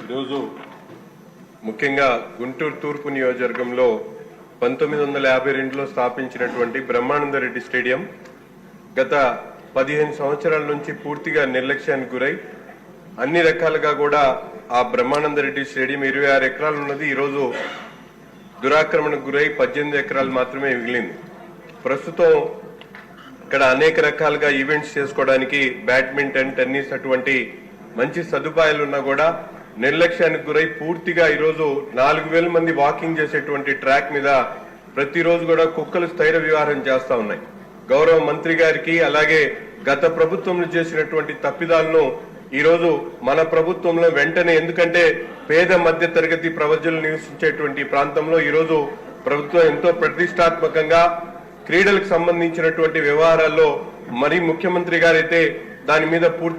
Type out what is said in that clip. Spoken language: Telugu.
ఈరోజు ముఖ్యంగా గుంటూరు తూర్పు నియోజకవర్గంలో పంతొమ్మిది వందల యాభై రెండులో స్థాపించినటువంటి బ్రహ్మానంద రెడ్డి స్టేడియం గత పదిహేను సంవత్సరాల నుంచి పూర్తిగా నిర్లక్ష్యానికి గురై అన్ని రకాలుగా కూడా ఆ బ్రహ్మానంద రెడ్డి స్టేడియం ఇరవై ఆరు ఎకరాలు ఉన్నది. ఈరోజు దురాక్రమణకు గురై పద్దెనిమిది ఎకరాలు మాత్రమే మిగిలింది. ప్రస్తుతం ఇక్కడ అనేక రకాలుగా ఈవెంట్స్ చేసుకోవడానికి బ్యాడ్మింటన్ టెన్నిస్ అటువంటి మంచి సదుపాయాలు ఉన్నా కూడా నిర్లక్ష్యానికి గురై పూర్తిగా ఈరోజు నాలుగు వేల మంది వాకింగ్ చేసేటువంటి ట్రాక్ మీద ప్రతిరోజు కూడా కుక్కలు స్థైర వ్యవహారం చేస్తా ఉన్నాయి. గౌరవ మంత్రి గారికి అలాగే గత ప్రభుత్వంలో చేసినటువంటి తప్పిదాలను ఈరోజు మన ప్రభుత్వంలో వెంటనే ఎందుకంటే పేద మధ్య తరగతి ప్రజలు నివసించేటువంటి ప్రాంతంలో ఈరోజు ప్రభుత్వం ఎంతో ప్రతిష్టాత్మకంగా క్రీడలకు సంబంధించినటువంటి వ్యవహారాల్లో మరి ముఖ్యమంత్రి గారైతే దాని మీద పూర్తిగా